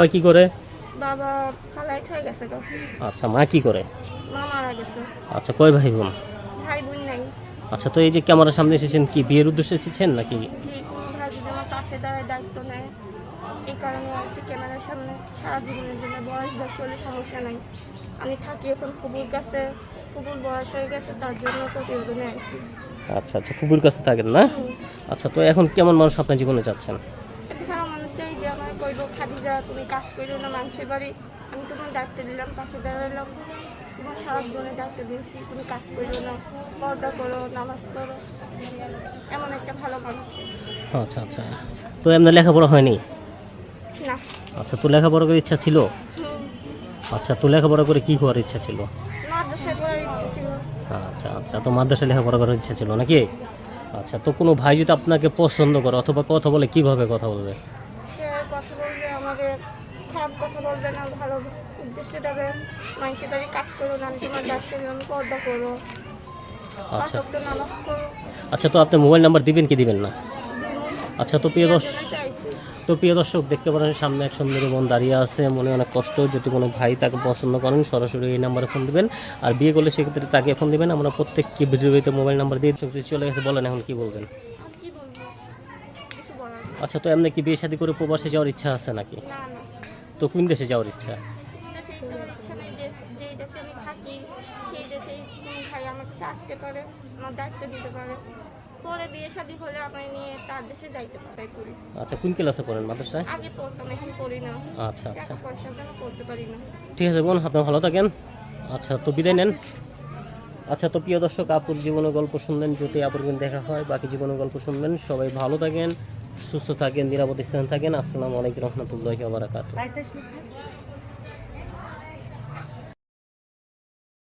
মা কি করে? বাবা ফালাই হয়ে গেছে গো। আচ্ছা মা কি করে? মা মারা গেছে। আচ্ছা কয় ভাই বোন? ভাই বোন নাই। আচ্ছা তো এই যে ক্যামেরার সামনে এসেছেন কি বিয়ের উদ্দেশ্যে এসেছেন নাকি? কোনো ভাই যদি আমার পাশে দাঁড়ায় দায়িত্ব নেয়। এই কারণে আসি ক্যামেরার সামনে। সারা জীবনের জন্য বয়স দশ হলে সমস্যা নাই। আমি থাকি এখন ফুবুর কাছে। ফুবুর বয়স হয়ে গেছে তার জন্য প্রতিবেদনে আসি আচ্ছা আচ্ছা কুকুর কাছে থাকেন না? আচ্ছা তো এখন কেমন মানুষ আপনার জীবনে যাচ্ছেন? কইব খাদিজা তুমি কাজ করো না মানুষের বাড়ি। আমি তোমার দায়িত্ব দিলাম পাশে দাঁড়ালাম তোমার সারা জীবনে দায়িত্ব দিয়েছি তুমি কাজ করো না পর্দা করো নামাজ করো এমন একটা ভালো মানুষ। আচ্ছা আচ্ছা। তো এমনি লেখাপড়া হয়নি? না। আচ্ছা তো লেখাপড়া করার ইচ্ছা ছিল? আচ্ছা তো লেখাপড়া করে কি করার ইচ্ছা ছিল? ইচ্ছে আচ্ছা আচ্ছা তো মাদ্রাসায় লেখাপড়া করার ইচ্ছা ছিল নাকি? আচ্ছা তো কোনো ভাই যদি আপনাকে পছন্দ করে অথবা কথা বলে কীভাবে কথা বলবে? সে কথা আমাকে খারাপ কথা বলবে না ভালো উদ্দেশ্যটাকে মানুষের বাড়ি কাজ করো না তোমার দিলাম পর্দা করো আচ্ছা। নামাজ করো আচ্ছা তো আপনি মোবাইল নাম্বার দিবেন কি দিবেন না? আচ্ছা তো প্রিয় দর্শক তো প্রিয় দর্শক দেখতে পারেন সামনে এক সুন্দরী বোন দাঁড়িয়ে আছে। মনে অনেক কষ্ট যদি কোনো ভাই তাকে পছন্দ করেন সরাসরি এই নাম্বারে ফোন দিবেন। আর বিয়ে করলে সেক্ষেত্রে তাকে ফোন দিবেন। আমরা প্রত্যেককে ভিডিওতে মোবাইল নাম্বার দিয়ে চলে গেছে বলেন এখন কি বলবেন আর কি বলব কিছু বলার নেই। আচ্ছা তো এমনি কি বিয়ে শাদী করে প্রবাসে যাওয়ার ইচ্ছা আছে নাকি? তো কোন দেশে যাওয়ার ইচ্ছা? আচ্ছা কোন ক্লাসে পড়েন মাদ্রাসায়? আচ্ছা আচ্ছা। ঠিক আছে বোন আপনি ভালো থাকেন। আচ্ছা তো বিদায় নেন। আচ্ছা। তো প্রিয় দর্শক আপুর জীবনের গল্প শুনলেন যদি আপুর কিন্তু দেখা হয় বাকি জীবনের গল্প শুনবেন সবাই ভালো থাকেন। সুস্থ থাকেন নিরাপদ স্থানে থাকেন। আসসালামু আলাইকুম রহমতুল্লাহি বারাকাতুহ।